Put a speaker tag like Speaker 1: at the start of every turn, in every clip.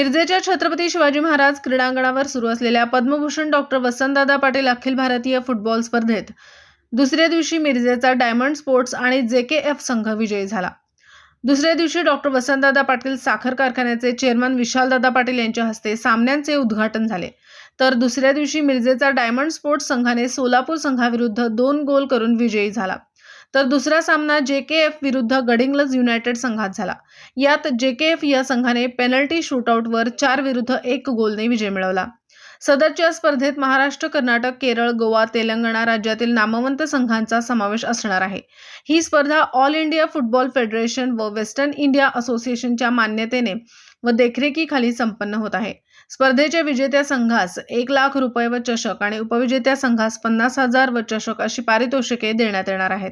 Speaker 1: मिरजेच्या छत्रपती शिवाजी महाराज क्रीडांगणावर सुरू असलेल्या पद्मभूषण डॉक्टर वसंतदादा पाटील अखिल भारतीय फुटबॉल स्पर्धेत दुसऱ्या दिवशी मिरजेचा डायमंड स्पोर्ट्स आणि जे के एफ संघ विजयी झाला. दुसऱ्या दिवशी डॉक्टर वसंतदादा पाटील साखर कारखान्याचे चेअरमन विशालदादा पाटील यांच्या हस्ते सामन्यांचे उद्घाटन झाले. तर दुसऱ्या दिवशी मिरजेचा डायमंड स्पोर्ट्स संघाने सोलापूर संघाविरुद्ध दोन गोल करून विजयी झाला. तर दुसरा सामना जे के एफ विरुद्ध गडिंग्लज युनायटेड संघात झाला. यात जे के एफ या संघाने पेनल्टी शूटआउटवर चार विरुद्ध एक गोलने विजय मिळवला. सदरच्या स्पर्धेत महाराष्ट्र कर्नाटक केरळ गोवा तेलंगणा राज्यातील नामवंत संघांचा समावेश असणार आहे. ही स्पर्धा ऑल इंडिया फुटबॉल फेडरेशन व वेस्टर्न इंडिया असोसिएशनच्या मान्यतेने व देखरेखीखाली संपन्न होत आहे. स्पर्धेच्या विजेत्या संघास एक लाख रुपये व चषक आणि उपविजेत्या संघास पन्नास हजार व चषक अशी पारितोषिके देण्यात येणार आहेत.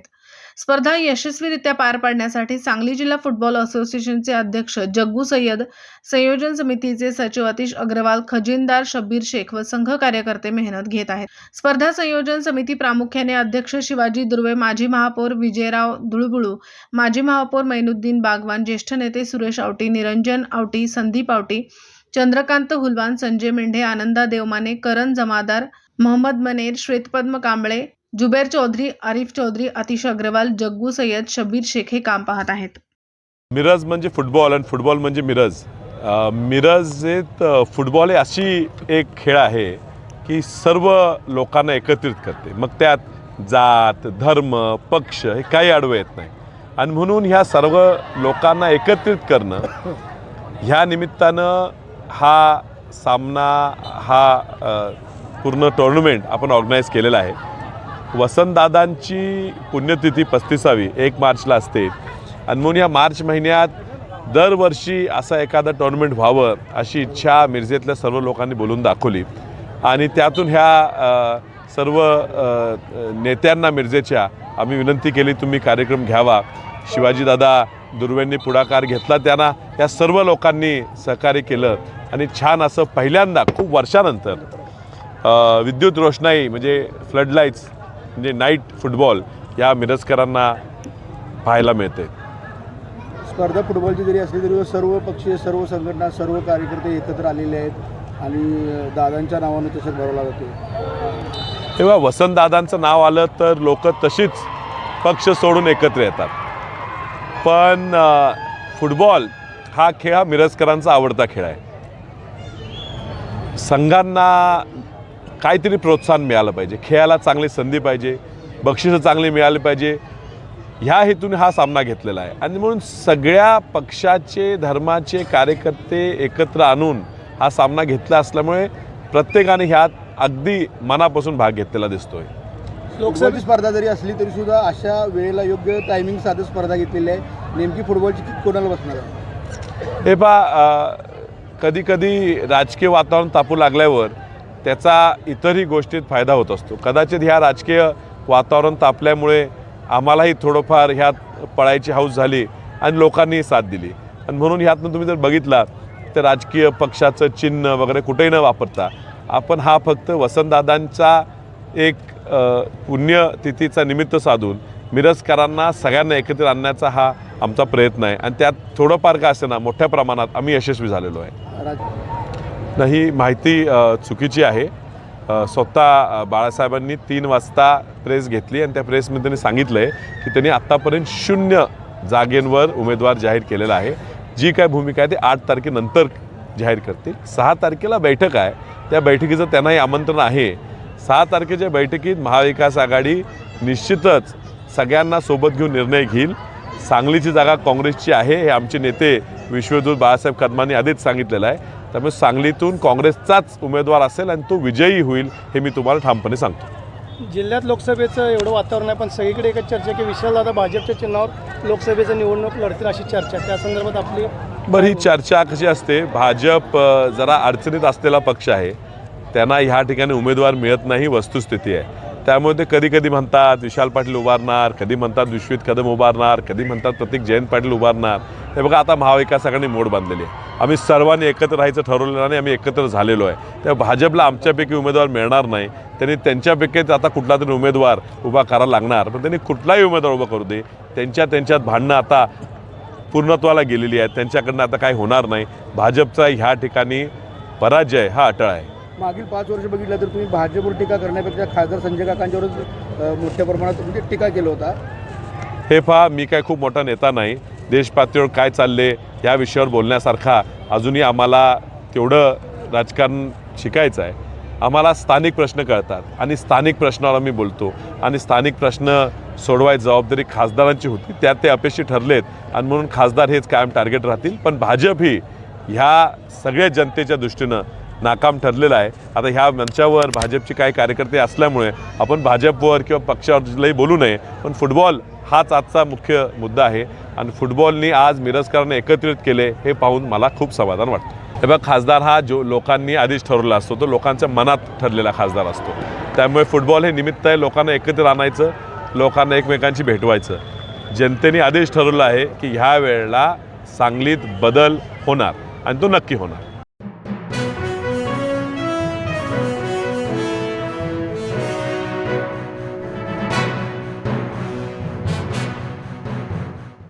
Speaker 1: स्पर्धा यशस्वीरित्या पार पाडण्यासाठी सांगली जिल्हा फुटबॉल असोसिएशनचे अध्यक्ष जग्गू सय्यद संयोजन समितीचे सचिव अतिश अग्रवाल खजिनदार शब्बीर शेख व संघ कार्यकर्ते मेहनत घेत आहेत. स्पर्धा संयोजन समिती प्रामुख्याने अध्यक्ष शिवाजी दुर्वे माजी महापौर विजयराव धुळबुळू माजी महापौर मैनुद्दीन बागवान ज्येष्ठ नेते सुरेश आवटी निरंजन आवटी संदीप आवटी चंद्रकांत हुलवान संजय मेंढे आनंदा देवमाने करण जमादार मोहम्मद मनेर श्वेतपद्म कांबळे जुबेर चौधरी आरिफ चौधरी अतिश अग्रवाल जग्गू सय्यद शब्बीर शेख हे काम पाहत आहेत.
Speaker 2: मिरज म्हणजे फुटबॉल आणि फुटबॉल म्हणजे मिरज. मिरज मिरजेत फुटबॉल हे अशी एक खेळ आहे की सर्व लोकांना एकत्रित करते. मग त्यात जात धर्म पक्ष हे काही आडवं येत नाही. आणि म्हणून ह्या सर्व लोकांना एकत्रित करणं ह्या निमित्तानं हा सामना हा पूर्ण टुर्नामेंट आपण ऑर्गनाईज केलेला आहे. वसंतदादांची पुण्यतिथी पस्तीसावी एक मार्चला असते. आणि म्हणून या मार्च महिन्यात दरवर्षी असा एखादं टुर्नामेंट व्हावं अशी इच्छा मिरजेतल्या सर्व लोकांनी बोलून दाखवली. आणि त्यातून ह्या सर्व नेत्यांना मिरजेच्या आम्ही विनंती केली तुम्ही कार्यक्रम घ्यावा. शिवाजीदादा दुर्वेंनी पुढाकार घेतला. त्यांना या सर्व लोकांनी सहकार्य केलं. आणि छान असं पहिल्यांदा खूप वर्षानंतर विद्युत रोषणाई म्हणजे फ्लडलाईट्स म्हणजे नाईट फुटबॉल या मिरजकरांना पाहायला मिळते.
Speaker 3: स्पर्धा फुटबॉलची जरी असली तरी सर्व पक्षीय सर्व संघटना सर्व कार्यकर्ते एकत्र आलेले आहेत. आणि दादांच्या नावानं तसं भरवला जातो.
Speaker 2: तेव्हा वसंतदादांचं नाव आलं तर लोक तशीच पक्ष सोडून एकत्र येतात. पण फुटबॉल हा खेळ हा मिरजकरांचा आवडता खेळ आहे. संघांना काहीतरी प्रोत्साहन मिळालं पाहिजे. खेळाला चांगली संधी पाहिजे. बक्षिसं चांगली मिळाली पाहिजे. ह्या हेतूने हा सामना घेतलेला आहे. आणि म्हणून सगळ्या पक्षाचे धर्माचे कार्यकर्ते एकत्र आणून हा सामना घेतला असल्यामुळे प्रत्येकाने ह्यात अगदी मनापासून भाग घेतलेला दिसतोय.
Speaker 3: लोकसभेची स्पर्धा जरी असली तरी सुद्धा अशा वेळेला योग्य टायमिंग साधं स्पर्धा घेतलेली आहे. नेमकी फुटबॉलची किक कोणाला बसणार आहे?
Speaker 2: हे पा कधी कधी राजकीय वातावरण तापू लागल्यावर त्याचा इतरही गोष्टीत फायदा होत असतो. कदाचित ह्या राजकीय वातावरण तापल्यामुळे आम्हालाही थोडंफार ह्यात पळायची हौस झाली आणि लोकांनी साथ दिली. आणि म्हणून ह्यातनं तुम्ही जर बघितला तर राजकीय पक्षाचं चिन्ह वगैरे कुठेही न वापरता आपण हा फक्त वसंतदादांचा एक पुण्यतिथीचा निमित्त साधून मिरजकरांना सगळ्यांना एकत्रित आणण्याचा हा आमचा प्रयत्न आहे. आणि त्यात थोडंफार का असेना मोठ्या प्रमाणात आम्ही यशस्वी झालेलो आहे. नाही ही माहिती चुकीची आहे. स्वतः बाळासाहेबांनी तीन वाजता प्रेस घेतली आणि त्या प्रेसमध्ये त्यांनी सांगितलं आहे की त्यांनी आत्तापर्यंत शून्य जागेंवर उमेदवार जाहीर केलेला आहे. जी काय भूमिका आहे ती आठ तारखेनंतर जाहीर करतील. सहा तारखेला बैठक आहे. त्या बैठकीचं त्यांनाही आमंत्रण आहे. सहा तारखेच्या बैठकीत महाविकास आघाडी निश्चितच सगळ्यांना सोबत घेऊन निर्णय घेईल. सांगलीची जागा काँग्रेसची आहे हे आमचे नेते विश्वदूत बाळासाहेब कदमांनी आधीच सांगितलेलं आहे. त्यामुळे सांगलीतून काँग्रेसचाच उमेदवार असेल आणि तो विजयी होईल हे मी तुम्हाला ठामपणे सांगतो.
Speaker 4: जिल्ह्यात लोकसभेचं एवढं वातावरण आहे पण सगळीकडे एकच चर्चा आहे की विशालदादा भाजपच्या चिन्हावर लोकसभेचं निवडणूक लढतील अशी चर्चा. त्या संदर्भात आपली
Speaker 2: बरं ही चर्चा कशी असते? भाजप जरा अडचणीत असलेला पक्ष आहे. त्यांना ह्या ठिकाणी उमेदवार मिळत नाही वस्तुस्थिती आहे. त्यामुळे ते कधी कधी म्हणतात विशाल पाटील उभारणार कधी म्हणतात विश्वित कदम उभारणार कधी म्हणतात प्रतीक जयंत पाटील उभारणार. हे बघा आता महाविकास आघाडी मोड बांधलेली आहे. आम्ही सर्वांनी एकत्र राहायचं ठरवलेलं आणि आम्ही एकत्र झालेलो आहे. त्या भाजपला आमच्यापैकी उमेदवार मिळणार नाही. त्यांनी त्यांच्यापैकीच आता कुठला तरी उमेदवार उभा करायला लागणार. पण त्यांनी कुठलाही उमेदवार उभा करू दे. त्यांच्या त्यांच्यात भांडणं आता पूर्णत्वाला गेलेली आहेत. त्यांच्याकडनं आता काही होणार नाही. भाजपचा ह्या ठिकाणी पराजय हा अटळ आहे.
Speaker 3: मागील पाच वर्ष बघितलं तर तुम्ही भाजपवर टीका करण्यापेक्षा खासदार संजय काकांच्यावरच मोठ्या प्रमाणात म्हणजे टीका केलं होता.
Speaker 2: हे पहा मी काय खूप मोठा नेता नाही. देशपातळीवर काय चालले या विषयावर बोलण्यासारखा अजूनही आम्हाला तेवढं राजकारण शिकायचं आहे. आम्हाला स्थानिक प्रश्न कळतात आणि स्थानिक प्रश्नावर आम्ही बोलतो आणि स्थानिक प्रश्न सोडवायची जबाबदारी खासदारांची होती त्यात ते अपेक्षित ठरलेत आणि म्हणून खासदार हेच कायम टार्गेट राहतील. पण भाजप ही ह्या सगळ्या जनतेच्या दृष्टीनं नाकाम ठरलेलं आहे. आता ह्या मंचावर भाजपचे काही कार्यकर्ते असल्यामुळे आपण भाजपवर किंवा पक्षावरही बोलू नये पण फुटबॉल हाच आजचा मुख्य मुद्दा आहे आणि फुटबॉलनी आज मिरजकरांना एकत्रित केले हे पाहून मला खूप समाधान वाटतं. हे बघ खासदार हा जो लोकांनी आधीच ठरवला असतो तो लोकांच्या मनात ठरलेला खासदार असतो. त्यामुळे फुटबॉल हे निमित्त आहे लोकांना एकत्र आणायचं लोकांना एकमेकांशी भेटवायचं. जनतेने आधीच ठरवलं आहे की ह्या वेळेला सांगलीत बदल होणार आणि तो नक्की होणार.